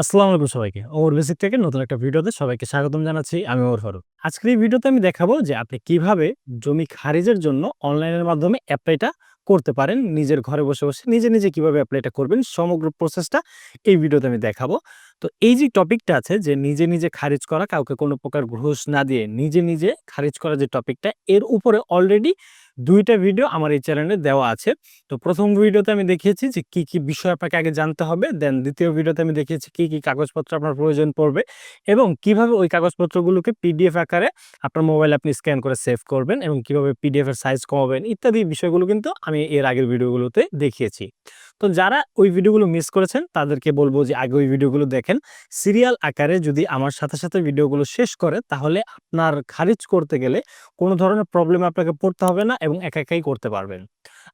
আসসালামু আলাইকুম সবাইকে। ওমর বেসিক থেকে নতুন একটা ভিডিওতে সবাইকে স্বাগতম জানাচ্ছি। আমি ওমর ফারুক। আজকের এই ভিডিওতে আমি দেখাবো যে আপনি কীভাবে জমি খারিজের জন্য অনলাইনের মাধ্যমে অ্যাপ্লাইটা করতে পারেন। নিজের ঘরে বসে, বসে নিজে, নিজে কীভাবে অ্যাপ্লাইটা করবেন সমগ্র প্রসেসটা এই ভিডিওতে আমি দেখাবো। তো এই যে টপিকটা আছে যে নিজে, নিজে খারিজ করা কাউকে কোনো প্রকার ঘুষ না দিয়ে নিজে, নিজে খারিজ করা যে টপিকটা এর উপরে অলরেডি ২ টা ভিডিও আমার এই চ্যানেলে দেওয়া আছে। তো প্রথম ভিডিওতে আমি দেখিয়েছি যে কি, কি বিষয় আপনাকে আগে জানতে হবে। দেন দ্বিতীয় ভিডিওতে আমি দেখিয়েছি কি, কি কাগজপত্র আপনার প্রয়োজন পড়বে এবং কীভাবে ওই কাগজপত্রগুলোকে পিডিএফ আকারে আপনার মোবাইলে আপনি স্ক্যান করে সেভ করবেন এবং কীভাবে পিডিএফ এর সাইজ কমাবেন ইত্যাদি বিষয়গুলো কিন্তু আমি এর আগের ভিডিওগুলোতে দেখিয়েছি। তো যারা ওই ভিডিওগুলো মিস করেছেন তাদেরকে বলব যে আগে ওই ভিডিওগুলো দেখেন। সিরিয়াল আকারে যদি আমার সাথে, সাথে ভিডিওগুলো শেষ করে তাহলে আপনার খারিজ করতে গেলে কোনো ধরনের প্রবলেমে আপনাকে পড়তে হবে না এবং একা একাই করতে পারবেন।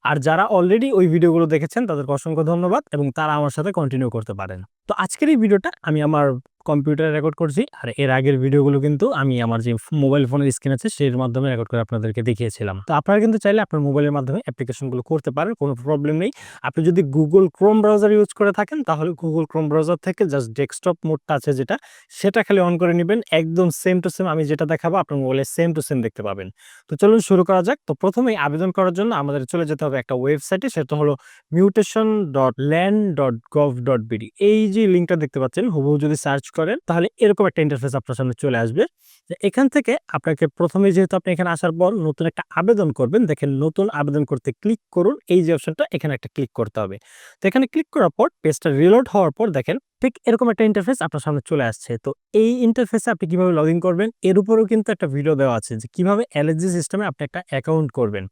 আর যারা অলরেডি ওই ভিডিওগুলো দেখেছেন, তাদেরকে অসংখ্য ধন্যবাদ এবং তারা আমার সাথে কন্টিনিউ করতে পারেন। তো আজকের এই ভিডিওটা আমি আমার কম্পিউটারে রেকর্ড করছি। আর এর আগের ভিডিওগুলো কিন্তু আমি আমার যে মোবাইল ফোনের স্ক্রিন আছে সের মাধ্যমে রেকর্ড করে আপনাদেরকে দেখিয়েছিলাম। তো আপনারা কিন্তু চাইলে আপনার মোবাইলের মাধ্যমে অ্যাপ্লিকেশনগুলো করতে পারেন। কোনো প্রবলেম নেই। আপনি যদি গুগল ক্রোম ব্রাউজার ইউজ করে থাকেন, তাহলে গুগল ক্রোম ব্রাউজার থেকে জাস্ট ডেস্কটপ মোডটা আছে যেটা, সেটা খালি অন করে নেবেন একদম সেম টু সেম আমি যেটা দেখাবো আপনার মোবাইলে সেম টু সেম দেখতে পাবেন। তো চলুন শুরু করা যাক। তো প্রথমেই আবেদন করার জন্য আমাদের চলে যেতে হবে একটা ওয়েবসাইটে সেটা হলো mutation.land.gov.bd এই যে লিঙ্কটা দেখতে পাচ্ছেন হুবহু যদি সার্চ করেন তাহলে এরকম একটা ইন্টারফেস আপনার সামনে চলে আসবে। যে এখান থেকে আপনাকে প্রথমে যেহেতু আপনি এখানে আসার পর নতুন একটা আবেদন করবেন। দেখেন নতুন আবেদন করতে ক্লিক করুন। এই যে অপশনটা এখানে একটা ক্লিক করতে হবে। তো এখানে ক্লিক করার পর পেজটা রিলোড হওয়ার পর দেখেন ঠিক এরকম একটা ইন্টারফেস আপনার সামনে চলে আসছে। তো এই ইন্টারফেসে আপনি কীভাবে লগইন করবেন এর উপরেও কিন্তু একটা ভিডিও দেওয়া আছে যে কীভাবে এলএসজি সিস্টেমে আপনি একটা অ্যাকাউন্ট করবেন।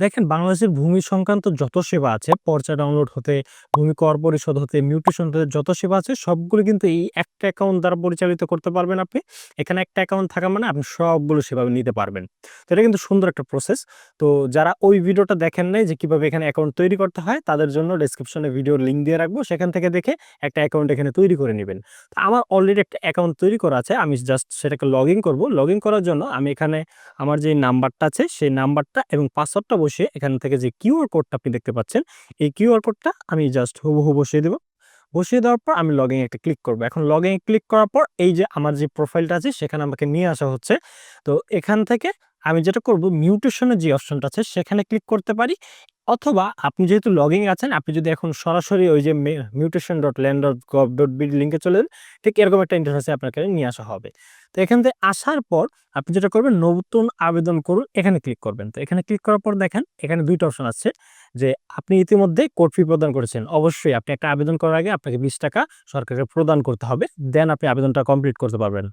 দেখেন বাংলাদেশের ভূমি সংক্রান্ত যত সেবা আছে পর্চা ডাউনলোড হতে, ভূমি কর পরিশোধ হতে, মিউটেশন হতে যত সেবা আছে, সবগুলো কিন্তু এই একটা অ্যাকাউন্ট দ্বারা পরিচালিত করতে পারবেন আপনি। এখানে একটা অ্যাকাউন্ট থাকা মানে আপনি সবগুলো সেবা নিতে পারবেন। তো এটা কিন্তু সুন্দর একটা প্রসেস। তো যারা ওই ভিডিওটা দেখেন নাই যে কীভাবে এখানে অ্যাকাউন্ট তৈরি করতে হয়, তাদের জন্য ডেসক্রিপশনে ভিডিওর লিঙ্ক দিয়ে রাখব। সেখান থেকে দেখে একটা অ্যাকাউন্ট এখানে তৈরি করে নেবেন তো আমার অলরেডি একটা অ্যাকাউন্ট তৈরি করা আছে। আমি জাস্ট সেটাকে লগইন করব। লগইন করার জন্য আমি এখানে আমার যে নাম্বারটা আছে, সেই নাম্বারটা এবং পাসওয়ার্ডটা বসিয়ে এখান থেকে যে কিউআর কোডটা আপনি দেখতে পাচ্ছেন, এই কিউআর কোডটা আমি জাস্ট হুবহু বসিয়ে দেব। বসিয়ে দেওয়ার পর আমি লগইন একটা ক্লিক করব। এখন লগইন ক্লিক করার পর এই যে আমার যে প্রোফাইলটা আছে, সেখানে আমাকে নিয়ে আসা হচ্ছে। তো এখান থেকে আমি যেটা করব মিউটেশনের যে অপশনটা আছে, সেখানে ক্লিক করতে পারি। অথবা আপনি যেহেতু লগইন আছেন, আপনি যদি এখন সরাসরি ওই যে মে mutation.land.gov.bd লিঙ্কে চলে যান, ঠিক এরকম একটা ইন্টারফেসে আপনাকে নিয়ে আসা হবে। তো এখান থেকে আসার পর আপনি যেটা করবেন, নতুন আবেদন করুন, এখানে ক্লিক করবেন। তো এখানে ক্লিক করার পর দেখেন, এখানে ২ টা অপশন আছে, যে আপনি ইতিমধ্যে কোর্ট ফি প্রদান করেছেন। অবশ্যই আপনি একটা আবেদন করার আগে আপনাকে ৳২০ সরকারকে প্রদান করতে হবে। দেন আপনি আবেদনটা কমপ্লিট করতে পারবেন।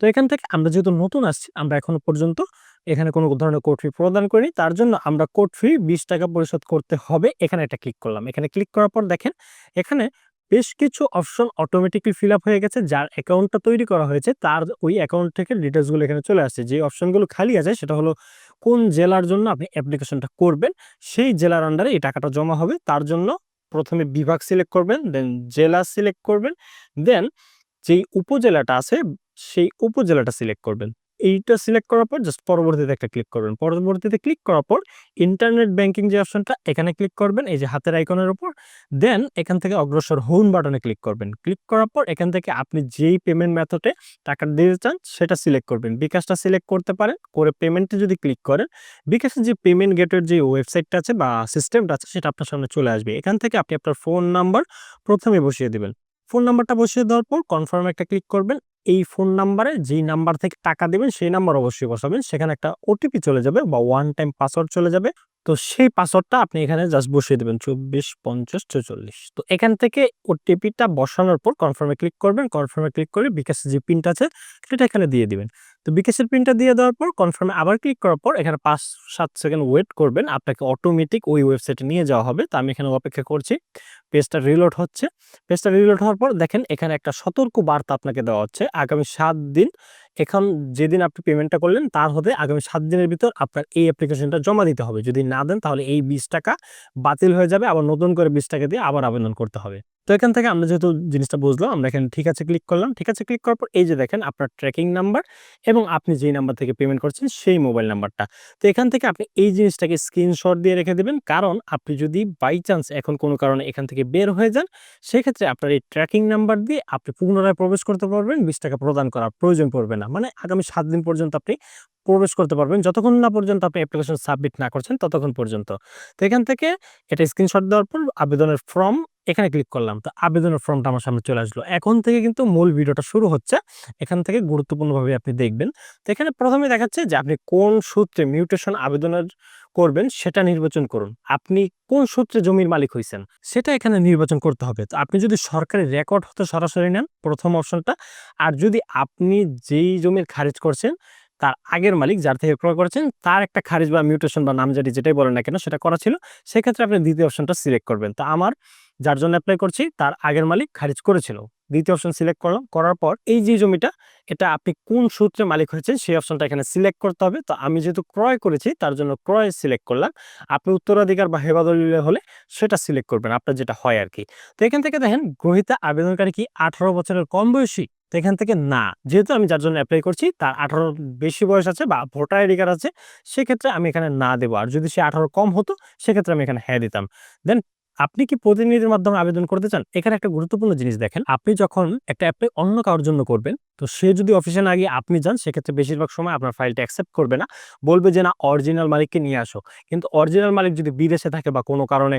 তো এখান থেকে আমরা যেহেতু নতুন আসছি আমরা এখনও পর্যন্ত এখানে কোনো ধরনের কোড ফি প্রদান করিনি। তার জন্য আমরা কোড ফি ৳২০ পরিশোধ করতে হবে। এখানে একটা ক্লিক করলাম। এখানে ক্লিক করার পর দেখেন এখানে বেশ কিছু অপশন অটোমেটিক্যালি ফিল হয়ে গেছে। যার অ্যাকাউন্টটা তৈরি করা হয়েছে তার ওই অ্যাকাউন্ট থেকে ডিটেলসগুলো এখানে চলে আসছে। যে অপশনগুলো খালি আছে সেটা হলো কোন জেলার জন্য আপনি অ্যাপ্লিকেশনটা করবেন সেই জেলার আন্ডারে এই টাকাটা জমা হবে। তার জন্য প্রথমে বিভাগ সিলেক্ট করবেন, দেন জেলা সিলেক্ট করবেন, দেন যেই উপজেলাটা আছে সেই উপজেলাটা সিলেক্ট করবেন। এইটা সিলেক্ট করার পর জাস্ট পরবর্তীতে একটা ক্লিক করবেন। পরবর্তীতে ক্লিক করার পর ইন্টারনেট ব্যাংকিং যে অপশনটা এখানে ক্লিক করবেন, এই যে হাতের আইকনের উপর। দেন এখান থেকে অগ্রসর হোম বাটনে ক্লিক করবেন। ক্লিক করার পর এখান থেকে আপনি যেই পেমেন্ট মেথডে টাকা দিতে চান, সেটা সিলেক্ট করবেন। বিকাশটা সিলেক্ট করতে পারেন। করে পেমেন্টে যদি ক্লিক করেন, বিকাশের যে পেমেন্ট গেটের যে ওয়েবসাইটটা আছে বা সিস্টেমটা আছে, সেটা আপনার সামনে চলে আসবে। এখান থেকে আপনি আপনার ফোন নাম্বার প্রথমে বসিয়ে দিবেন। ফোন নাম্বারটা বসিয়ে দেওয়ার পর কনফার্ম একটা ক্লিক করবেন। এই ফোন নাম্বারে যেই নাম্বার থেকে টাকা দেবেন, সেই নাম্বার অবশ্যই বসাবেন। সেখানে একটা ওটিপি চলে যাবে বা ওয়ান টাইম পাসওয়ার্ড চলে যাবে। তো সেই পাসওয়ার্ডটা আপনি এখানে জাস্ট বসিয়ে দেবেন, চব্বিশ, পঞ্চাশ, ছেচল্লিশ তো এখান থেকে ওটিপিটা বসানোর পর কনফার্মে ক্লিক করবেন। কনফার্মে ক্লিক করে বিকাশে যে পিনটা আছে, সেটা এখানে দিয়ে দিবেন। তো বিকাশের পিনটা দিয়ে দেওয়ার পর কনফার্মে আবার ক্লিক করার পর, এখানে ৫-৭ সেকেন্ড ওয়েট করবেন। আপনাকে অটোমেটিক ওই ওয়েবসাইটে নিয়ে যাওয়া হবে। তো আমি এখানে অপেক্ষা করছি। পেজটা রিলোড হচ্ছে। পেজটা রিলোড হওয়ার পর দেখেন, এখানে একটা সতর্ক বার্তা আপনাকে দেওয়া হচ্ছে। আগামী সাত দিন, এখন যেদিন আপনি পেমেন্টটা করলেন, তার হতে আগামী সাত দিনের ভিতর আপনার এই অ্যাপ্লিকেশনটা জমা দিতে হবে। যদি না দেন, তাহলে এই ৳২০ বাতিল হয়ে যাবে। আবার নতুন করে ৳২০ দিয়ে আবার আবেদন করতে হবে। তো এখান থেকে আমরা যেহেতু জিনিসটা বুঝলাম, আমরা এখানে ঠিক আছে ক্লিক করলাম। ঠিক আছে ক্লিক করার পর এই যে দেখেন আপনার ট্র্যাকিং নাম্বার এবং আপনি যেই নাম্বার থেকে পেমেন্ট করছেন সেই মোবাইল নাম্বারটা তো এখান থেকে আপনি এই জিনিসটাকে স্ক্রিনশট দিয়ে রেখে দেবেন। কারণ আপনি যদি বাই চান্স এখন কোনো কারণে এখান থেকে বের হয়ে যান, সেক্ষেত্রে আপনার এই ট্র্যাকিং নাম্বার দিয়ে আপনি পুনরায় প্রবেশ করতে পারবেন। বিশ টাকা প্রদান করার প্রয়োজন পড়বে না। মানে আগামী সাত দিন পর্যন্ত আপনি প্রবেশ করতে পারবেন। যতক্ষণ না পর্যন্ত আপনি অ্যাপ্লিকেশন সাবমিট না করছেন, ততক্ষণ পর্যন্ত। তো এখান থেকে এটা স্ক্রিনশট দেওয়ার পর আবেদনের ফর্ম এখানে ক্লিক করলাম। তো আবেদনের ফর্মটা আমার সামনে চলে আসলো। এখন থেকে কিন্তু মূল ভিডিওটা শুরু হচ্ছে। এখান থেকে গুরুত্বপূর্ণভাবে আপনি দেখবেন। তো এখানে প্রথমে দেখাচ্ছে যে আপনি কোন সূত্রে মিউটেশন আবেদনের করবেন সেটা নির্বাচন করুন। আপনি কোন সূত্রে জমির মালিক হয়েছেন সেটা এখানে নির্বাচন করতে হবে। তো আপনি যদি সরকারি রেকর্ড হতে সরাসরি নেন প্রথম অপশনটা আর যদি আপনি যেই জমির খারিজ করছেন তার আগের মালিক যার থেকে ক্রয় করেছেন, তার একটা খারিজ বা মিউটেশন বা নামজারি যেটাই বলেন না কেন, সেটা করা ছিল। সেক্ষেত্রে আপনি দ্বিতীয় অপশনটা সিলেক্ট করবেন। তো আমার যার জন্য অ্যাপ্লাই করছি, তার আগের মালিক খারিজ করেছিল। দ্বিতীয় অপশন সিলেক্ট করলাম। করার পর এই যে জমিটা, এটা আপনি কোন সূত্রে মালিক হয়েছেন, সেই অপশনটা এখানে সিলেক্ট করতে হবে। তো আমি যেহেতু ক্রয় করেছি, তার জন্য ক্রয় সিলেক্ট করলাম। আপনি উত্তরাধিকার বা হেবাদলিলে হলে সেটা সিলেক্ট করবেন, আপনার যেটা হয় আর কি। তো এখান থেকে দেখেন, গ্রহিতা আবেদনকারী কি আঠারো বছরের কম বয়সী? তো এখান থেকে না। যেহেতু আমি যার জন্য অ্যাপ্লাই করছি, তার আঠারো বেশি বয়স আছে বা ভোটার আইডি কার্ড আছে, সেক্ষেত্রে আমি এখানে না দেবো। আর যদি সে আঠারো কম হতো, সেক্ষেত্রে আমি এখানে হ্যাঁ দিতাম। দেন আপনি কি প্রতিনিধির মাধ্যমে আবেদন করতে চান? এখানে একটা গুরুত্বপূর্ণ জিনিস দেখেন। আপনি যখন একটা অ্যাপ্লাই অন্য কারোর জন্য করবেন, তো সে যদি অফিসে না গিয়ে আপনি যান, সেক্ষেত্রে বেশিরভাগ সময় আপনার ফাইলটা অ্যাকসেপ্ট করবে না। বলবে যে, না অরিজিনাল মালিককে নিয়ে আসো। কিন্তু অরিজিনাল মালিক যদি বিদেশে থাকে বা কোনো কারণে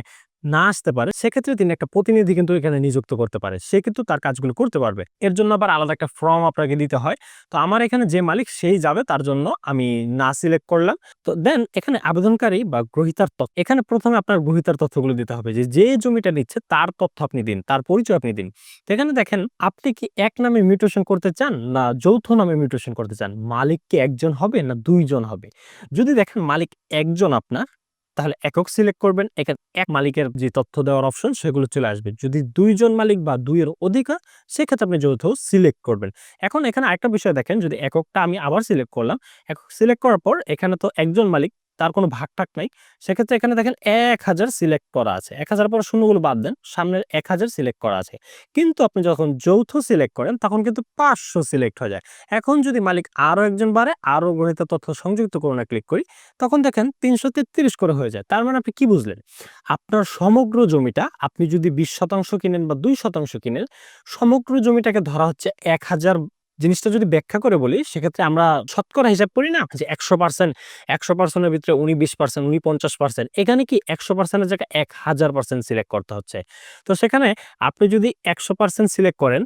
না আসতে পারে, সেক্ষেত্রে তিনি একটা প্রতিনিধি কিন্তু এখানে নিযুক্ত করতে পারে। সে কিন্তু তার কাজগুলো করতে পারবে। এর জন্য আবার আলাদা একটা ফর্ম আপনাকে দিতে হয়। তো আমার এখানে যে মালিক, সেই যাবে, তার জন্য আমি না সিলেক্ট করলাম। তো দেন এখানে আবেদনকারী বা গ্রহিতার তথ্য, এখানে প্রথমে আপনার গ্রহিতার তথ্যগুলো দিতে হবে যে যে জমিটা নিচ্ছে, তার তথ্য আপনি দিন, তার পরিচয় আপনি দিন। তো এখানে দেখেন, আপনি কি এক নামে মিউটেশন করতে চান, না যৌথ নামে মিউটেশন করতে চান? মালিক কি একজন হবে, না দুইজন হবে? যদি দেখেন মালিক একজন আপনার তাহলে একক সিলেক্ট করবেন। এখানে এক মালিকের যে তথ্য দেওয়ার অপশন সেগুলো চলে আসবে। যদি দুইজন মালিক বা দুইয়ের অধিক হয় সেক্ষেত্রে আপনি যৌথ সিলেক্ট করবেন। এখন এখানে আরেকটা বিষয় দেখেন, যদি এককটা আমি আবার সিলেক্ট করলাম, একক সিলেক্ট করার পর এখানে তো একজন মালিক তার কোনো ভাগ টাক নাই। সেক্ষেত্রে এখানে দেখেন এক হাজার সিলেক্ট করা আছে। এক হাজার পর শূন্যগুলো বাদ দেন, সামনের এক হাজার সিলেক্ট করা আছে। কিন্তু আপনি যখন যৌথ সিলেক্ট করেন, তখন কিন্তু পাঁচশো সিলেক্ট হয়ে যায়। এখন যদি মালিক আরও একজন বাড়ে, আরও গ্রহিত তথ্য সংযুক্ত করুন ক্লিক করি, তখন দেখেন তিনশো তেত্রিশ করে হয়ে যায়। তার মানে আপনি কি বুঝলেন? আপনার সমগ্র জমিটা, আপনি যদি বিশ শতাংশ কিনেন বা দুই শতাংশ কিনেন, সমগ্র জমিটাকে ধরা হচ্ছে এক হাজার জিনিসটা যদি ব্যাখ্যা করে বলি, সেক্ষেত্রে আমরা শতকরা হিসাব করি না যে একশো পার্সেন্ট একশো পার্সেন্টের ভিতরে উনি বিশ পার্সেন্ট উনি পঞ্চাশ পার্সেন্ট এখানে কি একশো পার্সেন্টের জায়গায় এক হাজার পার্সেন্ট সিলেক্ট করতে হচ্ছে। তো সেখানে আপনি যদি একশো পার্সেন্ট সিলেক্ট করেন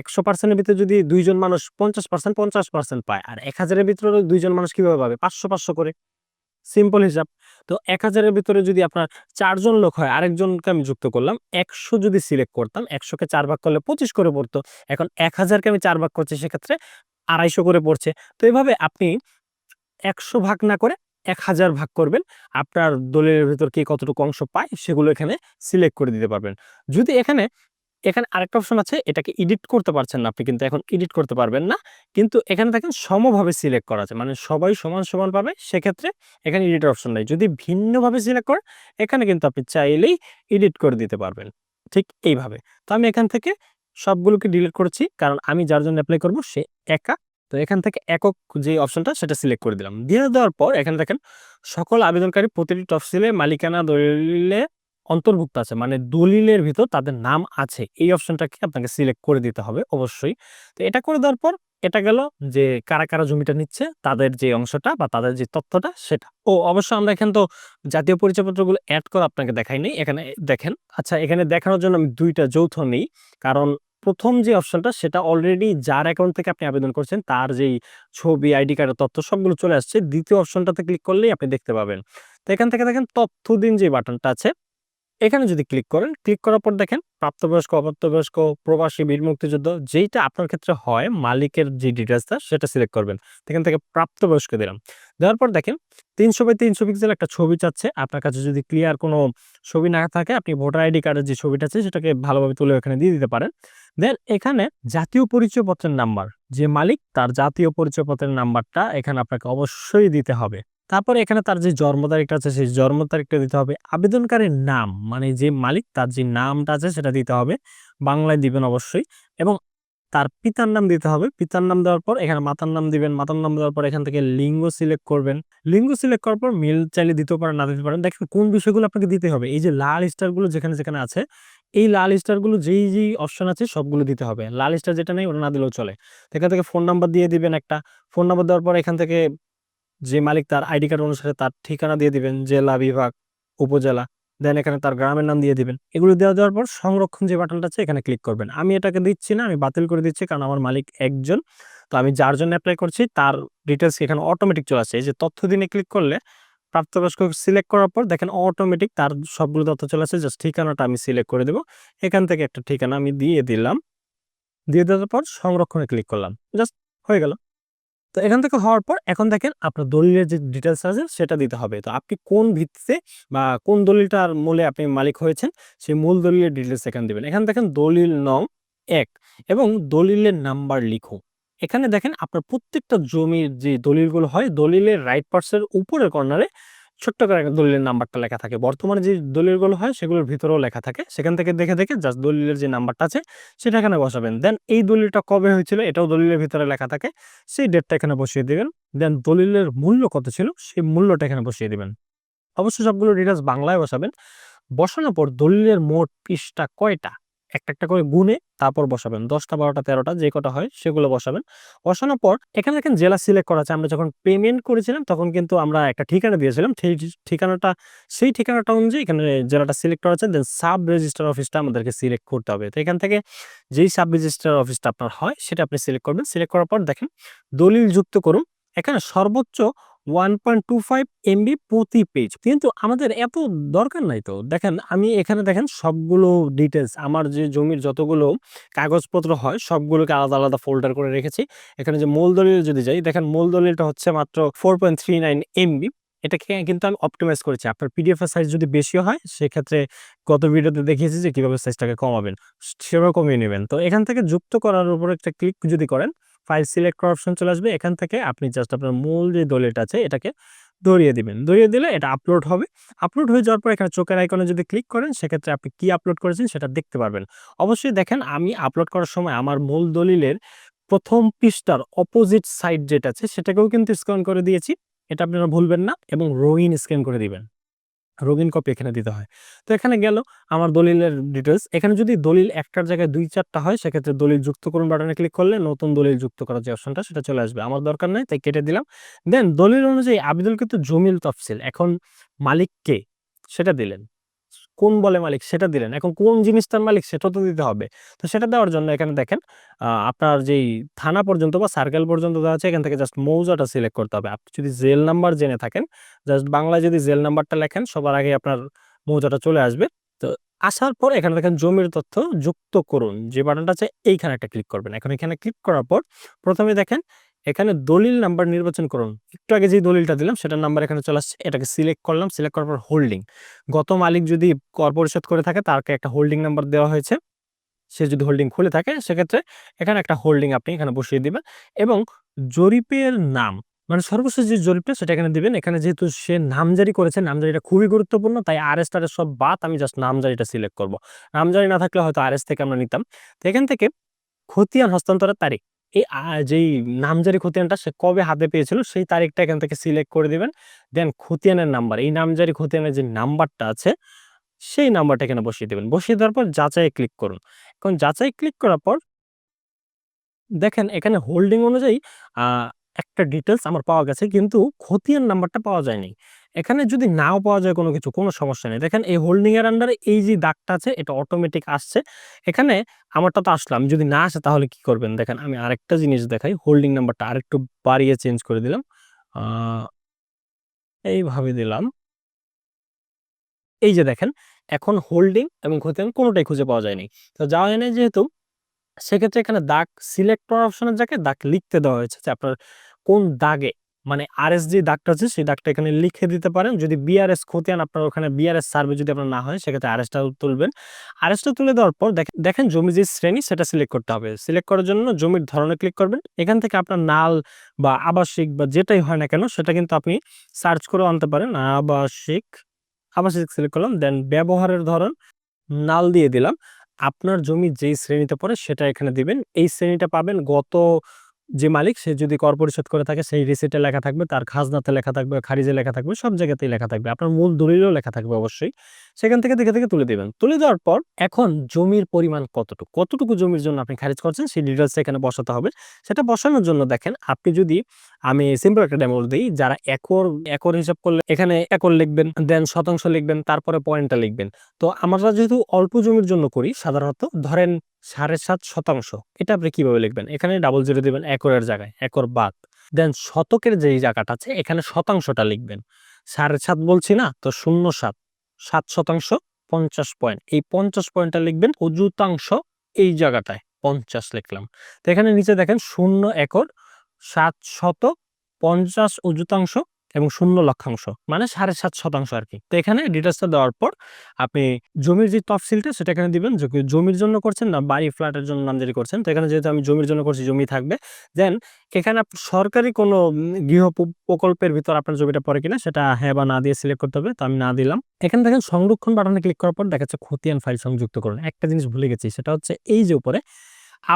একশো পার্সেন্টের ভিতরে যদি দুইজন মানুষ পঞ্চাশ পার্সেন্ট পঞ্চাশ পার্সেন্ট পায়, আর এক হাজারের ভিতরে দুইজন মানুষ কীভাবে পাবে? পাঁচশো পাঁচশো করে। সিম্পল হিসাব। তো এক হাজারের ভিতরে যদি আপনার চারজন লোক হয়, আরেকজনকে আমি যুক্ত করলাম, একশো যদি সিলেক্ট করতাম, একশোকে চার ভাগ করলে পঁচিশ করে পড়তো। এখন এক হাজারকে আমি চার ভাগ করছি, সেক্ষেত্রে আড়াইশো করে পড়ছে। তো এভাবে আপনি একশো ভাগ না করে এক হাজার ভাগ করবেন। আপনার দলের ভিতর কে কতটুকু অংশ পায়, সেগুলো এখানে সিলেক্ট করে দিতে পারবেন। যদি এখানে এখানে আরেকটা অপশন আছে, এটাকে এডিট করতে পারছেন না আপনি, কিন্তু এখন এডিট করতে পারবেন না। কিন্তু এখানে দেখেন সমভাবে সিলেক্ট করা আছে মানে সবাই সমান সমান পাবে, সেক্ষেত্রে এখানে এডিট অপশন নাই। যদি ভিন্নভাবে সিলেক্ট করেন, এখানে কিন্তু আপনি চাইলেই এডিট করে দিতে পারবেন, ঠিক এইভাবে। তো আমি এখান থেকে সবগুলোকে ডিলিট করেছি, কারণ আমি যার জন্য অ্যাপ্লাই করব, সে একা। তো এখান থেকে একক যে অপশনটা সেটা সিলেক্ট করে দিলাম। দিয়ে দেওয়ার পর এখানে দেখেন, সকল আবেদনকারী প্রতিটি তফসিলে মালিকানা দলিলে অন্তর্ভুক্ত আছে। মানে দলিলের ভিতর তাদের নাম আছে। এই অপশনটাকে আপনাকে সিলেক্ট করে দিতে হবে অবশ্যই। তো এটা করে দেওয়ার পর এটা গেল যে কারা কারা জমিটা নিচ্ছে, তাদের যে অংশটা বা তাদের যে তথ্যটা সেটা। ও, অবশ্য আমরা এখানে তো জাতীয় পরিচয়পত্রগুলো অ্যাড করে আপনাকে দেখাই নেই। এখানে দেখেন আচ্ছা এখানে দেখানোর জন্য আমি দুইটা যৌথ নেই। কারণ প্রথম যে অপশনটা সেটা অলরেডি যার অ্যাকাউন্ট থেকে আপনি আবেদন করছেন, তার যেই ছবি আইডি কার্ডের তথ্য সবগুলো চলে আসছে। দ্বিতীয় অপশনটাতে ক্লিক করলেই আপনি দেখতে পাবেন। তো এখান থেকে দেখেন তথ্য দিন যে বাটনটা আছে এখানে যদি ক্লিক করেন, ক্লিক করার পর দেখেন প্রাপ্তবয়স্ক, অপ্রাপ্তবয়স্ক, প্রবাসী বীর মুক্তিযুদ্ধ যেইটা আপনার ক্ষেত্রে হয়, মালিকের যে ডিটেলসটা সেটা সিলেক্ট করবেন। এখান থেকে প্রাপ্তবয়স্ক দিলাম। দেওয়ার পর দেখেন তিনশো বাই তিনশো পিক্সেল একটা ছবি চাচ্ছে। আপনার কাছে যদি ক্লিয়ার কোনো ছবি না থাকে, আপনি ভোটার আইডি কার্ডের যে ছবিটা আছে সেটাকে ভালোভাবে তুলে এখানে দিয়ে দিতে পারেন। দেন এখানে জাতীয় পরিচয়পত্রের নাম্বার যে মালিক তার জাতীয় পরিচয়পত্রের নাম্বারটা এখানে আপনাকে অবশ্যই দিতে হবে। তারপরে এখানে তার যে জন্ম তারিখটা আছে, সেই জন্ম তারিখটা দিতে হবে আবেদনকারীর নাম। মানে যে মালিক, তার যে নামটা আছে, সেটা দিতে হবে। বাংলায় দিবেন অবশ্যই। এবং তার পিতার নাম দিতে হবে। পিতার নাম দেওয়ার পর এখানে মাতার নাম দিবেন। মাতার নাম দেওয়ার পর এখান থেকে লিঙ্গ সিলেক্ট করবেন। লিঙ্গ সিলেক্ট করার পর মেল চাইলে দিতেও পারেন, না দিতে পারেন। দেখেন কোন বিষয়গুলো আপনাকে দিতে হবে? এই যে লাল স্টারগুলো যেখানে যেখানে আছে, এই লাল স্টারগুলো যেই যেই অপশন আছে, সবগুলো দিতে হবে। লাল স্টার যেটা নেই, ওটা না দিলেও চলে। এখান থেকে ফোন নাম্বার দিয়ে দিবেন একটা। ফোন নাম্বার দেওয়ার পর এখান থেকে যে মালিক তার আইডি কার্ড অনুসারে তার ঠিকানা দিয়ে দিবেন, জেলা, বিভাগ, উপজেলা দেন এখানে তার গ্রামের নাম দিয়ে দিবেন। এগুলো দেওয়া দেওয়ার পর সংরক্ষণ যে বাটনটা আছে এখানে ক্লিক করবেন। আমি এটাকে দিচ্ছি না, আমি বাতিল করে দিচ্ছি কারণ আমার মালিক একজন। তো আমি যার জন্য অ্যাপ্লাই করছি তার ডিটেলস এখানে অটোমেটিক চলে আসছে। এই যে তথ্য দিনে ক্লিক করলে প্রাপ্তবয়স্ক সিলেক্ট করার পর দেখেন অটোমেটিক তার সবগুলো তথ্য চলে আসছে জাস্ট ঠিকানাটা আমি সিলেক্ট করে দেবো। এখান থেকে একটা ঠিকানা আমি দিয়ে দিলাম। দিয়ে দেওয়ার পর সংরক্ষণে ক্লিক করলাম। জাস্ট হয়ে গেল। তো এখান থেকে হওয়ার পর এখন দেখেন আপনার দলিলের যে ডিটেলস আছে সেটা দিতে হবে। তো আপনি কোন ভিত্তিতে বা কোন দলিলটার মূলে আপনি মালিক হয়েছেন সেই মূল দলিলের ডিটেলস এখানে দেবেন। এখানে দেখেন দলিল নং এক এবং দলিলের নাম্বার লিখুন। এখানে দেখেন আপনার প্রত্যেকটা জমির যে দলিলগুলো হয়, দলিলের রাইট পার্সের উপরের কর্নারে ছোট্ট করে দলিলের নাম্বারটা লেখা থাকে। বর্তমানে যে দলিলগুলো হয়, সেগুলোর ভিতরেও লেখা থাকে। সেখান থেকে দেখে দেখে জাস্ট দলিলের যে নাম্বারটা আছে, সেটা এখানে বসাবেন। দেন এই দলিলটা কবে হয়েছিল, এটাও দলিলের ভিতরে লেখা থাকে। সেই ডেটটা এখানে বসিয়ে দেবেন। দেন দলিলের মূল্য কত ছিল, সেই মূল্যটা এখানে বসিয়ে দেবেন। অবশ্যই সবগুলো ডিটেলস বাংলায় বসাবেন। বসানোর পর দলিলের মোট পৃষ্ঠা কয়টা? একটা একটা করে গুনে তারপর বসাবেন। দশটা, বারোটা, তেরোটা যে কটা হয় সেগুলো বসাবেন। বসানোর পর এখানে দেখেন জেলা সিলেক্ট করা আছে। আমরা যখন পেমেন্ট করেছিলাম তখন কিন্তু আমরা একটা ঠিকানা দিয়েছিলাম। সেই ঠিকানাটা সেই ঠিকানাটা অনুযায়ী এখানে জেলাটা সিলেক্ট করা আছে। দেন সাব রেজিস্টার অফিসটা আমাদেরকে সিলেক্ট করতে হবে। তো এখান থেকে যেই সাব রেজিস্টার অফিসটা আপনার হয় সেটা আপনি সিলেক্ট করবেন। সিলেক্ট করার পর দেখেন দলিল যুক্ত করুন। এখানে সর্বোচ্চ one point two five MB প্রতি পেজ কিন্তু আমাদের এত দরকার নাই তো। দেখেন, আমি এখানে দেখেন সবগুলো ডিটেলস আমার যে জমির যতগুলো কাগজপত্র হয়, সবগুলোকে আলাদা আলাদা ফোল্ডার করে রেখেছি। এখানে যে মূল দলিল যদি যাই, দেখেন মূল দলিলটা হচ্ছে মাত্র four point three nine MB এটাকে কিন্তু আমি অপটিমাইজ করেছি। আপনার পিডিএফ সাইজ যদি বেশি হয়, সেক্ষেত্রে গত ভিডিওতে দেখিয়েছি যে কীভাবে সাইজটাকে কমাবেন সেভাবে কমিয়ে নেবেন। তো এখান থেকে যুক্ত করার উপর একটা ক্লিক যদি করেন ফাইল সিলেক্ট করার অপশন চলে আসবে। এখান থেকে আপনি জাস্ট আপনার মূল যে দলিলটা আছে, এটাকে ধরিয়ে দিবেন। ধরিয়ে দিলে এটা আপলোড হবে। আপলোড হয়ে যাওয়ার পর এখানে চোখের আইকনে যদি ক্লিক করেন, সেক্ষেত্রে আপনি কি আপলোড করেছেন সেটা দেখতে পারবেন। অবশ্যই দেখেন, আমি আপলোড করার সময় আমার মূল দলিলের প্রথম পৃষ্ঠার অপোজিট সাইড যেটা আছে, সেটাকেও কিন্তু স্ক্যান করে দিয়েছি। এটা আপনারা ভুলবেন না এবং রঙিন স্ক্যান করে দিবেন। রঙিন কপি এখানে দিতে হয়। তো এখানে গেল আমার দলিলের ডিটেলস এখানে যদি দলিল একটার জায়গায় দুই চারটা হয়, সেক্ষেত্রে দলিল যুক্ত করুন বাটনে ক্লিক করলে নতুন দলিল যুক্ত করার যে অপশনটা সেটা চলে আসবে। আমার দরকার নাই, তাই কেটে দিলাম। দেন দলিল অনুযায়ী আবেদনকৃত জমির তফসিল, এখন মালিককে সেটা দিলেন। কোন বলে মালিক সেটা দিলেন। এখন কোন জিনিসটার মালিক সেটা তো দিতে হবে। তো সেটা দেওয়ার জন্য এখানে দেখেন আপনার যেই থানা পর্যন্ত বা সার্কেল পর্যন্ত দেওয়া আছে, এখান থেকে জাস্ট মৌজাটা সিলেক্ট করতে হবে। আপনি যদি জেল নাম্বার জেনে থাকেন জাস্ট বাংলায় যদি জেল নাম্বারটা লেখেন, সবার আগে আপনার মৌজাটা চলে আসবে। তো আসার পর এখানে দেখেন জমির তথ্য যুক্ত করুন। যে বাটনটা আছে, এইখানে একটা ক্লিক করবেন। এখন এখানে ক্লিক করার পর প্রথমে দেখেন এখানে দলিল নাম্বার নির্বাচন করুন। একটু আগে যে দলিলটা দিলাম, সেটার নাম্বার এখানে চলে আসছে। এটাকে সিলেক্ট করলাম সিলেক্ট করার পর হোল্ডিং গত মালিক যদি কর পরিশোধ করে থাকে তাকে একটা হোল্ডিং নাম্বার দেওয়া হয়েছে। সে যদি হোল্ডিং খুলে থাকে, সেক্ষেত্রে এখানে একটা হোল্ডিং আপনি এখানে বসিয়ে দিবেন। এবং জরিপের নাম মানে সর্বশেষ যে জরিপটা, সেটা এখানে দিবেন। এখানে যেহেতু সে নামজারি করেছে, নামজারিটা খুবই গুরুত্বপূর্ণ, তাই আর এস সব বাদ, আমি জাস্ট নামজারিটা সিলেক্ট করব। নামজারি না থাকলে হয়তো আর এস থেকে আমরা নিতাম। তো এখান থেকে খতিয়ান হস্তান্তরের তারিখ। এই যেই নামজারি খতিয়ানটা সে কবে হাতে পেয়েছিল, সেই তারিখটা এখান থেকে সিলেক্ট করে দিবেন। দেন খতিয়ানের নাম্বার, এই নামজারি খতিয়ানের যে নাম্বারটা আছে, সেই নাম্বারটা এখানে বসিয়ে দেবেন। বসিয়ে দেওয়ার পর যাচাই ক্লিক করুন। এখন যাচাই ক্লিক করার পর দেখেন এখানে হোল্ডিং অনুযায়ী একটা ডিটেলস আমার পাওয়া গেছে, কিন্তু খতিয়ান নাম্বারটা পাওয়া যায়নি। এখানে যদি নাও পাওয়া যায় কোনো কিছু, কোনো সমস্যা নেই। দেখেন এই হোল্ডিং এর আন্ডারে এই যে দাগটা আছে, এটা অটোমেটিক আসছে। এখানে আমারটা তো আসলাম যদি না আসে তাহলে কি করবেন? দেখেন আমি আরেকটা জিনিস দেখাই হোল্ডিং নাম্বারটা আরেকটু বাড়িয়ে চেঞ্জ করে দিলাম। এইভাবে দিলাম। এই যে দেখেন, এখন হোল্ডিং এবং খতিয়ান কোনোটাই খুঁজে পাওয়া যায়নি। তো যাওয়া হয়নি যেহেতু সেক্ষেত্রে এখানে দাগ সিলেক্ট করার অপশনের জায়গায় দাগ লিখতে দেওয়া হয়েছে যে আপনার কোন দাগে মানে আর এস যে দাগটা আছে সেই দাগটা এখানে লিখে দিতে পারেন। যদি বিআরএস খতিয়ান আপনার ওখানে বিআরএস সার্ভে যদি আপনার না হয়, সেক্ষেত্রে আর আরএসটা তুলবেন। আরএসটা তুলে দেওয়ার পর দেখেন জমি যে শ্রেণি সেটা সিলেক্ট করতে হবে। সিলেক্ট করার জন্য জমির ধরনে ক্লিক করবেন। এখান থেকে আপনার নাল বা আবাসিক বা যেটাই হয় না কেন, সেটা কিন্তু আপনি সার্চ করে আনতে পারেন। আবাসিক আবাসিক সিলেক্ট করলাম দেন ব্যবহারের ধরন, নাল দিয়ে দিলাম। আপনার জমি যেই শ্রেণীতে পড়ে সেটা এখানে দিবেন। এই শ্রেণীটা পাবেন গত যে মালিক, সে যদি কর পরিশোধ করে থাকে, সেই রিসিটে লেখা থাকবে, তার খাজনাতে লেখা থাকবে, খারিজে লেখা থাকবে, সব জায়গাতেই লেখা থাকবে। আপনার মূল দলিলও লেখা থাকবে অবশ্যই। সেখান থেকে দেখে থেকে তুলে দিবেন। তুলে দেওয়ার পর এখন জমির পরিমাণ কতটুকু? কতটুকু জমির জন্য আপনি খারিজ করছেন? সেই ডিটেলস এখানে বসাতে হবে। সেটা বসানোর জন্য দেখেন, আপনি যদি, আমি সিম্পল একটা ডেমো দিই, যারা একর একর হিসাব করলে, এখানে একর লিখবেন, দেন শতাংশ লিখবেন, তারপরে পয়েন্টটা লিখবেন। তো আমরা যেহেতু অল্প জমির জন্য করি, সাধারণত ধরেন সাড়ে সাত শতাংশ। এটা আপনি কীভাবে লিখবেন? এখানে ডাবল জিরো দিবেন একরের জায়গায়, একর বাদ। দেন শতকের যেই জায়গাটা আছে, এখানে শতাংশটা লিখবেন। সাড়ে সাত বলছি না, তো শূন্য সাত। সাত শতাংশ, পঞ্চাশ পয়েন্ট। এই পঞ্চাশ পয়েন্টটা লিখবেন অযুতাংশ এই জায়গাটায়, পঞ্চাশ লিখলাম। তো এখানে নিচে দেখেন শূন্য একর, সাত শত পঞ্চাশ অযুতাংশ এবং শূন্য লক্ষাংশ মানে সাড়ে সাত শতাংশ আর কি তো এখানে ডিটেলসটা দেওয়ার পর আপনি জমির যে তফসিলটা, সেটা এখানে দিবেন জমির জন্য করছেন না, বাড়ি ফ্ল্যাটের জন্য নামজারি করছেন। তো এখানে যেহেতু আমি জমির জন্য করছি, জমি থাকবে দেন এখানে সরকারি কোনো গৃহ প্রকল্পের ভিতর আপনার জমিটা পড়ে কিনা, সেটা হ্যাঁ বা না দিয়ে সিলেক্ট করতে হবে, তো আমি না দিলাম। এখানে দেখেন সংরক্ষণ বাটনে ক্লিক করার পর দেখা যাচ্ছে খতিয়ান ফাইল সংযুক্ত করুন। একটা জিনিস ভুলে গেছি, সেটা হচ্ছে এই যে উপরে,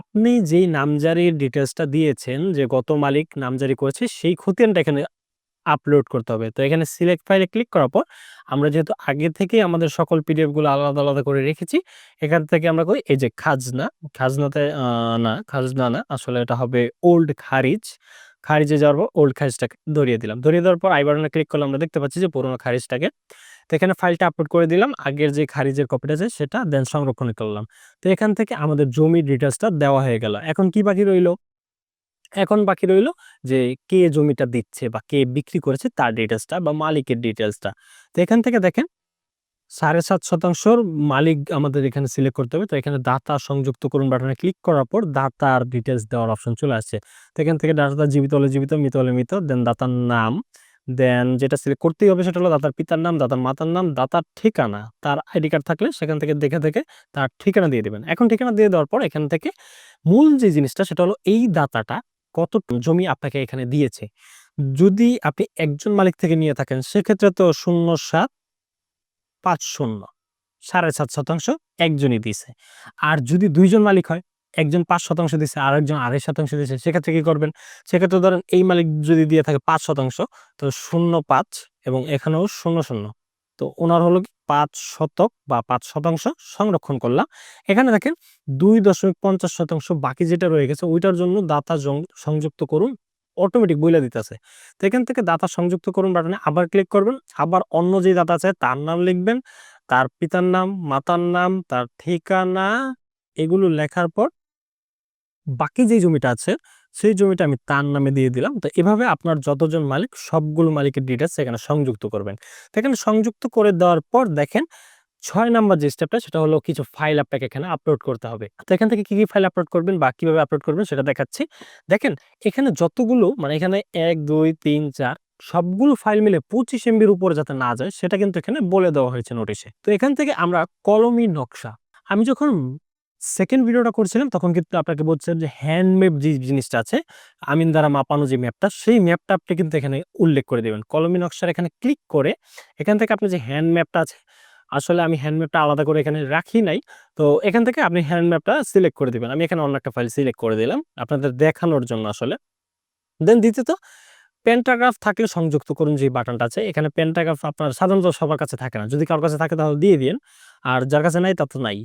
আপনি যেই নামজারির ডিটেলসটা দিয়েছেন, যে গত মালিক নামজারি করেছে, সেই খতিয়ানটা এখানে আপলোড করতে হবে। তো এখানে সিলেক্ট ফাইলে ক্লিক করার পর, আমরা যেহেতু আগে থেকেই আমাদের সকল পিডিএফগুলো আলাদা আলাদা করে রেখেছি, এখান থেকে আমরা করি এই যে খাজনা। খাজনাতে না, খাজনা না, আসলে এটা হবে ওল্ড খারিজ। খারিজে যাওয়ার পর ওল্ড খারিজটাকে ধরিয়ে দিলাম। ধরিয়ে দেওয়ার পর আই বাটনে ক্লিক করলে আমরা দেখতে পাচ্ছি যে পুরোনো খারিজটাকে। তো এখানে ফাইলটা আপলোড করে দিলাম, আগের যে খারিজের কপিটা আছে সেটা দেন সংরক্ষণ করলাম তো এখান থেকে আমাদের জমির ডিটেলসটা দেওয়া হয়ে গেল। এখন কি বাকি রইল? এখন বাকি রইল যে কে জমিটা দিচ্ছে বা কে বিক্রি করেছে তার ডিটেলসটা বা মালিকের ডিটেলসটা তো এখান থেকে দেখেন, সাড়ে সাত শতাংশর মালিক আমাদের এখানে সিলেক্ট করতে হবে। তো এখানে দাতা সংযুক্ত করুন বাটনে ক্লিক করার পর দাতার ডিটেলস দেওয়ার অপশন চলে আসছে। তো এখান থেকে দাতা জীবিত হলে জীবিত, মৃত হলে মৃত দেন দাতার নাম দেন যেটা সিলেক্ট করতেই হবে সেটা হলো দাতার পিতার নাম দাতার মাতার নাম দাতার ঠিকানা, তার আইডি কার্ড থাকলে সেখান থেকে দেখে দেখে তার ঠিকানা দিয়ে দেবেন। এখন ঠিকানা দিয়ে দেওয়ার পর এখান থেকে মূল যে জিনিসটা সেটা হলো এই দাতাটা কত জমি আপনাকে এখানে দিয়েছে। যদি আপনি একজন মালিক থেকে নিয়ে থাকেন, সেক্ষেত্রে তো শূন্য সাত পাঁচ শূন্য, সাড়ে সাত শতাংশ একজনই দিছে আর যদি দুইজন মালিক হয়, একজন পাঁচ শতাংশ দিছে আর একজন আড়াই শতাংশ দিছে সেক্ষেত্রে কি করবেন? সেক্ষেত্রে ধরেন এই মালিক যদি দিয়ে থাকে পাঁচ শতাংশ, তো শূন্য পাঁচ এবং এখানেও শূন্য শূন্য। তো ওনার হলো কি পাঁচ শতক বা পাঁচ শতাংশ সংরক্ষণ করলাম। এখানে দেখেন দুই দশমিক পঞ্চাশ শতাংশ বাকি যেটা রয়ে গেছে ওইটার জন্য দাতা সংযুক্ত করুন অটোমেটিক বইলা দিতেছে। তো এখান থেকে দাতা সংযুক্ত করুন বাটনে আবার ক্লিক করবেন, আবার অন্য যে দাতা আছে তার নাম লিখবেন, তার পিতার নাম, মাতার নাম, তার ঠিকানা, এগুলো লেখার পর বাকি যে জমিটা আছে সেই জমিটা আমি তার নামে দিয়ে দিলাম। তো এভাবে আপনার যতজন মালিক সবগুলো মালিকের ডিটেলস এখানে সংযুক্ত করবেন। তো এখানে সংযুক্ত করে দেওয়ার পর দেখেন, ছয় নাম্বার যে স্টেপটা সেটা হলো কিছু ফাইল আপনাকে এখানে আপলোড করতে হবে। তো এখান থেকে কি কি ফাইল আপলোড করবেন বা কীভাবে আপলোড করবেন সেটা দেখাচ্ছি। দেখেন, এখানে যতগুলো মানে এখানে এক, দুই, তিন, চার, সবগুলো ফাইল মিলে পঁচিশ এমবির উপরে যাতে না যায়, সেটা কিন্তু এখানে বলে দেওয়া হয়েছে নোটিশে তো এখান থেকে আমরা কলমি নকশা, আমি যখন সেকেন্ড ভিডিওটা করছিলাম, তখন কিন্তু আপনাকে বলছিলাম যে হ্যান্ড হ্যান্ডমেড যে জিনিসটা আছে, আমিন দ্বারা মাপানো যে ম্যাপটা সেই ম্যাপটা আপনি কিন্তু এখানে উল্লেখ করে দেবেন। কলমি নকশার এখানে ক্লিক করে, এখান থেকে আপনি যে হ্যান্ড ম্যাপটা আছে, আসলে আমি হ্যান্ড ম্যাপটা আলাদা করে এখানে রাখি নাই, তো এখান থেকে আপনি হ্যান্ড ম্যাপটা সিলেক্ট করে দিবেন। আমি এখানে অন্য একটা ফাইল সিলেক্ট করে দিলাম, আপনাদের দেখানোর জন্য আসলে। দেন দ্বিতীয়ত পেন্টাগ্রাফ থাকলে সংযুক্ত করুন যে বাটনটা আছে। এখানে পেন্টাগ্রাফ আপনার সাধারণত সবার কাছে থাকে না। যদি কারোর কাছে থাকে তাহলে দিয়ে দিন আর যার কাছে নাই তা তো নাই।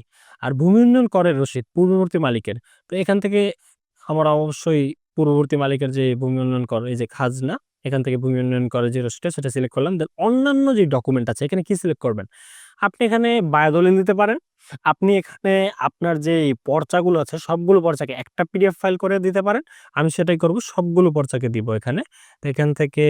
আর ভূমি উন্নয়ন করের রসিদ, পূর্ববর্তী মালিকের। তো এখান থেকে আমরা অবশ্যই পূর্ববর্তী মালিকের যে ভূমি উন্নয়ন কর, এই যে খাজনা, এখান থেকে ভূমি উন্নয়ন করের যে রসিদটা, সেটা সিলেক্ট করলাম। দেন অন্যান্য যে ডকুমেন্ট আছে, এখানে কি সিলেক্ট করবেন? আপনি এখানে বায়োদলিন দিতে পারেন। আপনি এখানে আপনার যে পর্চাগুলো আছে সবগুলো পর্চাকে একটা পিডিএফ ফাইল করে দিতে পারেন। আমি সেটাই করব, সবগুলো পর্চাকে দিব এখানে। তো এখান থেকে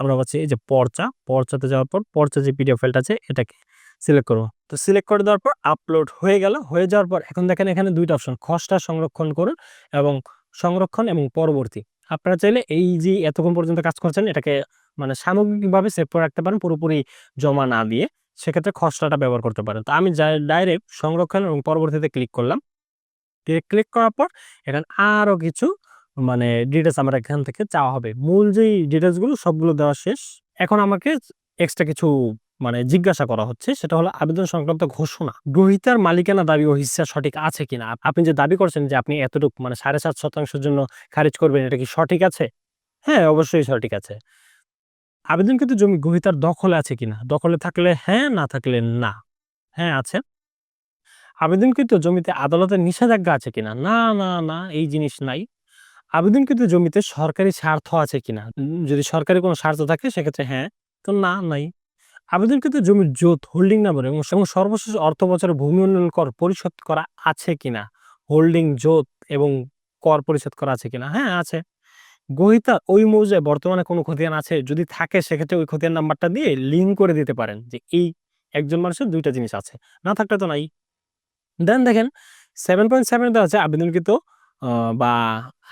আমরা পাচ্ছি এই যে পর্চা। পর্চাতে যাওয়ার পর পর্চা যে পিডিএফ ফাইলটা আছে এটাকে সিলেক্ট করব। তো সিলেক্ট করে দেওয়ার পর আপলোড হয়ে গেল। হয়ে যাওয়ার পর এখন দেখেন এখানে দুইটা অপশন খসটা সংরক্ষণ করুন এবং সংরক্ষণ এবং পরবর্তী। আপনারা চাইলে এই যে এতক্ষণ পর্যন্ত কাজ করছেন এটাকে মানে সামগ্রিকভাবে সেভ করে রাখতে পারেন, পুরোপুরি জমা না দিয়ে। সেক্ষেত্রে খসড়াটা ব্যবহার করতে পারেন। তো আমি যাই ডাইরেক্ট সংরক্ষণ এবং পরবর্তীতে ক্লিক করলাম। ক্লিক করার পর এখানে আরও কিছু মানে ডিটেলস আমার এখান থেকে চাওয়া হবে। মূল যেই ডিটেলসগুলো সবগুলো দেওয়া শেষ। এখন আমাকে এক্সট্রা কিছু মানে জিজ্ঞাসা করা হচ্ছে। সেটা হলো আবেদন সংক্রান্ত ঘোষণা। গ্রহিতার মালিকানা দাবি ও হিস্সা সঠিক আছে কিনা? আপনি যে দাবি করছেন যে আপনি এতটুকু মানে সাড়ে সাত শতাংশের জন্য খারিজ করবেন, এটা কি সঠিক আছে? হ্যাঁ অবশ্যই সঠিক আছে। আবেদন কিন্তু জমি গ্রহিতার দখলে আছে কিনা? দখলে থাকলে হ্যাঁ না থাকলে না। হ্যাঁ আছে। আবেদনকৃত জমিতে আদালতের নিষেধাজ্ঞা আছে কিনা? না না না, এই জিনিস নাই। আবেদনকৃত জমিতে সরকারি স্বার্থ আছে কিনা? যদি সরকারি কোনো স্বার্থ থাকে, সেক্ষেত্রে হ্যাঁ তো না, নাই। আবেদনকৃত জমির জোত, হোল্ডিং নাম্বার এবং এবং সর্বশেষ অর্থ বছরে ভূমি উন্নয়ন কর পরিশোধ করা আছে কিনা? হোল্ডিং জোত এবং কর পরিশোধ করা আছে কিনা? হ্যাঁ আছে। গ্রহিতা ওই মৌজায় বর্তমানে কোনো খতিয়ান আছে? যদি থাকে, সেক্ষেত্রে ওই খতিয়ান নাম্বারটা দিয়ে লিঙ্ক করে দিতে পারেন যে এই একজন মানুষের দুইটা জিনিস আছে। না থাকলে তো নাই। দেন দেখেন সেভেন পয়েন্ট সেভেন দেওয়া আছে, আবেদনকৃত বা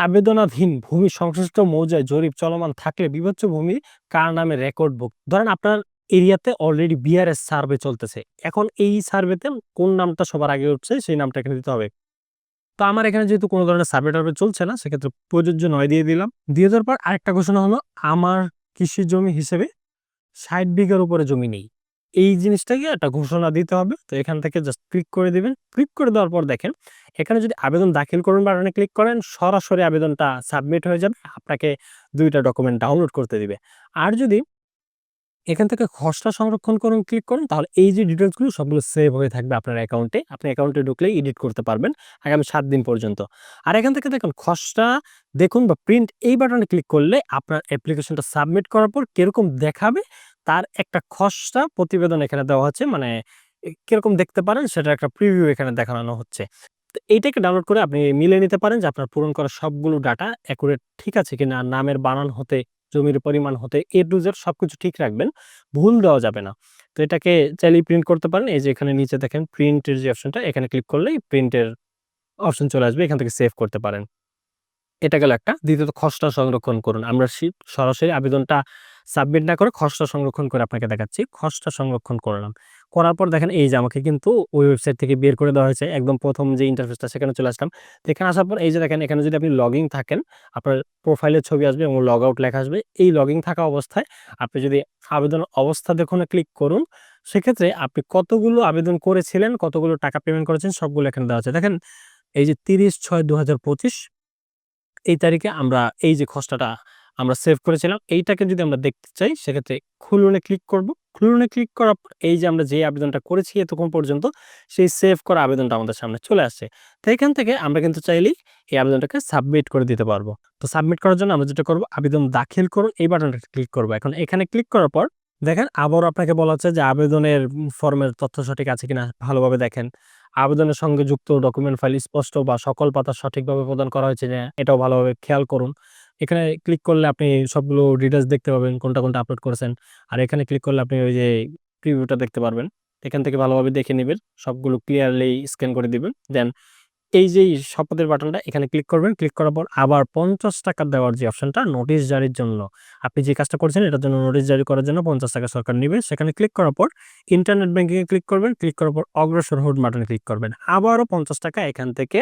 আবেদনাধীন ভূমি সংশ্লিষ্ট মৌজায় জরিপ চলমান থাকলে বিভৎস ভূমি কার নামে রেকর্ড বুক ধরেন আপনার এরিয়াতে অলরেডি বিআরএস সার্ভে চলতেছে। এখন এই সার্ভেতে কোন নামটা সবার আগে উঠছে, সেই নামটা এখানে দিতে হবে। তো আমার এখানে যেহেতু কোনো ধরনের সার্ভে টার্ভে চলছে না, সেক্ষেত্রে প্রযোজ্য নয় দিয়ে দিলাম। দিয়ে দেওয়ার পর আরেকটা ঘোষণা হলো, আমার কৃষি জমি হিসেবে ষাট বিঘার উপরে জমি নেই। এই জিনিসটাকে একটা ঘোষণা দিতে হবে। তো এখান থেকে জাস্ট ক্লিক করে দিবেন। ক্লিক করে দেওয়ার পর দেখেন, এখানে যদি আবেদন দাখিল করুন বাটনে ক্লিক করেন, সরাসরি আবেদনটা সাবমিট হয়ে যাবে। আপনাকে দুইটা ডকুমেন্ট ডাউনলোড করতে দিবে। আর যদি এখান থেকে খসড়া সংরক্ষণ করুন ক্লিক করুন, তাহলে এই যে ডিটেলসগুলো সবগুলো সেভ হয়ে থাকবে আপনার অ্যাকাউন্টে আপনি অ্যাকাউন্টে ঢুকলেই এডিট করতে পারবেন আগামী সাত দিন পর্যন্ত। আর এখান থেকে দেখুন, খসড়া দেখুন বা প্রিন্ট এই বাটনে ক্লিক করলে আপনার অ্যাপ্লিকেশনটা সাবমিট করার পর কীরকম দেখাবে, তার একটা খসড়া প্রতিবেদন এখানে দেওয়া হচ্ছে মানে কীরকম দেখতে পারেন সেটার একটা প্রিভিউ এখানে দেখানো হচ্ছে। এইটাকে ডাউনলোড করে আপনি মিলে নিতে পারেন যে আপনার পূরণ করা সবগুলো ডাটা অ্যাকুরেট ঠিক আছে কিনা, নামের বানান হতে জমির পরিমাণ হতে এ টু জেড সবকিছু ঠিক রাখবেন, ভুল দেওয়া যাবে না। তো এটাকে চাইলেই প্রিন্ট করতে পারেন। এই যে এখানে নিচে দেখেন প্রিন্টের যে অপশনটা এখানে ক্লিক করলেই প্রিন্টের অপশন চলে আসবে, এখান থেকে সেভ করতে পারেন। এটা গেল একটা। দ্বিতীয়ত খসড়া সংরক্ষণ করুন। আমরা সরাসরি আবেদনটা সাবমিট না করে খসড়া সংরক্ষণ করে আপনাকে দেখাচ্ছি, খসড়া সংরক্ষণ করলাম। করার পর দেখেন এই যে আমাকে কিন্তু ওই ওয়েবসাইট থেকে বের করে দেওয়া হয়েছে, একদম প্রথম যে ইন্টারফেসটা সেখানে চলে আসলাম। এখানে আসার পর এই যে দেখেন এখানে যদি আপনি লগ থাকেন, আপনার প্রোফাইলের ছবি আসবে এবং লগ আউট লেখা আসবে। এই লগ থাকা অবস্থায় আপনি যদি আবেদন অবস্থা দেখুন ক্লিক করুন, সেক্ষেত্রে আপনি কতগুলো আবেদন করেছিলেন, কতগুলো টাকা পেমেন্ট করেছেন সবগুলো এখানে দেওয়া আছে। দেখেন এই যে তিরিশ ছয় দু এই তারিখে আমরা এই যে খসড়াটা আমরা সেভ করেছিলাম। এইটাকে যদি আমরা দেখতে চাই, সেক্ষেত্রে খুলুনে ক্লিক করব। খুলুনে ক্লিক করার পর এই যে আমরা যে আবেদনটা করেছি এতক্ষণ পর্যন্ত, সেই সেভ করা আবেদনটা আমাদের সামনে চলে আসছে। তো এখান থেকে আমরা কিন্তু চাইলেই এই আবেদনটাকে সাবমিট করে দিতে পারব। তো সাবমিট করার জন্য আমরা যেটা করব, আবেদন দাখিল করুন, এই বাটনটা ক্লিক করব। এখন এখানে ক্লিক করার পর দেখেন আবারও আপনাকে বলা হচ্ছে যে আবেদনের ফর্মের তথ্য সঠিক আছে কিনা ভালোভাবে দেখেন। আবেদনের সঙ্গে যুক্ত ডকুমেন্ট ফাইল স্পষ্ট বা সকল পাতা সঠিকভাবে প্রদান করা হয়েছে এটাও ভালোভাবে খেয়াল করুন। এখানে ক্লিক করলে আপনি সবগুলো ডিটেলস দেখতে পাবেন, কোনটা কোনটা আপলোড করেছেন। আর এখানে ক্লিক করলে আপনি ওই যে প্রিভিউটা দেখতে পারবেন। এখান থেকে ভালোভাবে দেখে নেবেন, সবগুলো ক্লিয়ারলি স্ক্যান করে দিবেন। দেন এই যে শপথের বাটনটা, এখানে ক্লিক করবেন। ক্লিক করার পর আবার পঞ্চাশ টাকা দেওয়ার যে অপশনটা নোটিশ জারির জন্য। আপনি যে কাজটা করছেন, এটার জন্য নোটিশ জারি করার জন্য পঞ্চাশ টাকা সরকার নেবে। সেখানে ক্লিক করার পর ইন্টারনেট ব্যাংকিংয়ে ক্লিক করবেন। ক্লিক করার পর অগ্রসর হোড বাটনে ক্লিক করবেন। আবারও পঞ্চাশ টাকা এখান থেকে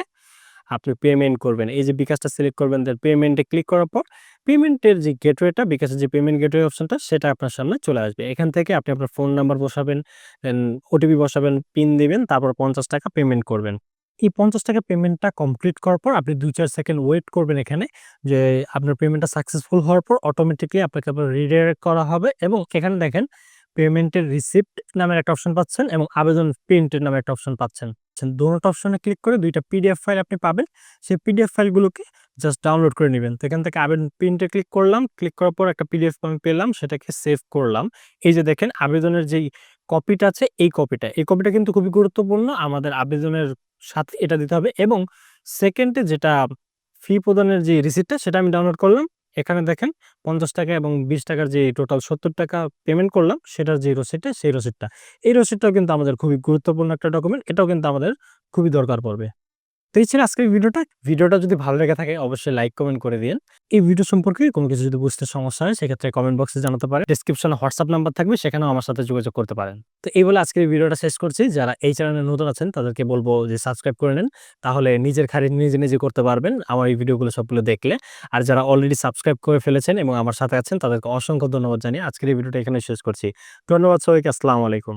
আপনি পেমেন্ট করবেন। এই যে বিকাশটা সিলেক্ট করবেন দেন পেমেন্টে ক্লিক করার পর পেমেন্টের যে গেটওয়েটা বিকাশের যে পেমেন্ট গেটওয়ে অপশনটা সেটা আপনার সামনে চলে আসবে। এখান থেকে আপনি আপনার ফোন নাম্বার বসাবেন দেন ওটিপি বসাবেন পিন দিবেন, তারপর পঞ্চাশ টাকা পেমেন্ট করবেন। এই পঞ্চাশ টাকা পেমেন্টটা কমপ্লিট করার পর আপনি দুই চার সেকেন্ড ওয়েট করবেন এখানে, যে আপনার পেমেন্টটা সাকসেসফুল হওয়ার পর অটোমেটিকলি আপনাকে আবার রিডাইরেক্ট করা হবে এবং এখানে দেখেন পেমেন্টের রিসিপ্ট নামের একটা অপশন পাচ্ছেন এবং আবেদন প্রিন্টের নামে একটা অপশন পাচ্ছেন। দুটো অপশনে ক্লিক করে দুইটা পিডিএফ ফাইল আপনি পাবেন। সেই পিডিএফ ফাইলগুলোকে জাস্ট ডাউনলোড করে নেবেন। তো এখান থেকে আবেদন প্রিন্টে ক্লিক করলাম। ক্লিক করার পর একটা পিডিএফ আমি পেলাম, সেটাকে সেভ করলাম। এই যে দেখেন, আবেদনের যেই কপিটা আছে, এই কপিটা এই কপিটা কিন্তু খুবই গুরুত্বপূর্ণ। আমাদের আবেদনের সাথে এটা দিতে হবে। এবং সেকেন্ডে যেটা ফি প্রদানের যে রিসিপ্টটা সেটা আমি ডাউনলোড করলাম। এখানে দেখেন পঞ্চাশ টাকা এবং বিশ টাকার যে টোটাল সত্তর টাকা পেমেন্ট করলাম, সেটার যে রসিদটা সেই রসিদটা এই রসিদটাও কিন্তু আমাদের খুবই গুরুত্বপূর্ণ একটা ডকুমেন্ট এটাও কিন্তু আমাদের খুবই দরকার পড়বে। তো এই ছিল আজকের ভিডিওটা। ভিডিওটা যদি ভালো লেগে থাকে, অবশ্যই লাইক কমেন্ট করে দিন এই ভিডিও সম্পর্কে কোনো কিছু যদি বুঝতে সমস্যা হয়, সেক্ষেত্রে কমেন্ট বক্সে জানাতে পারে ডিসক্রিপশনে হোয়াটসঅ্যাপ নাম্বার থাকবে, সেখানেও আমার সাথে যোগাযোগ করতে পারেন। তো এই বলে আজকের ভিডিওটা শেষ করছি। যারা এই চ্যানেলে নতুন আছেন, তাদেরকে বলব যে সাবস্ক্রাইব করে নেন। তাহলে নিজের খারিদ নিজে নিজে করতে পারবেন আমার এই ভিডিওগুলো সবগুলো দেখলে। আর যারা অলরেডি সাবস্ক্রাইব করে ফেলেছেন এবং আমার সাথে আছেন, তাদেরকে অসংখ্য ধন্যবাদ জানিয়ে আজকের এই ভিডিওটা এখানে শেষ করছি। ধন্যবাদ সবাইকে, আসসালামু আলাইকুম।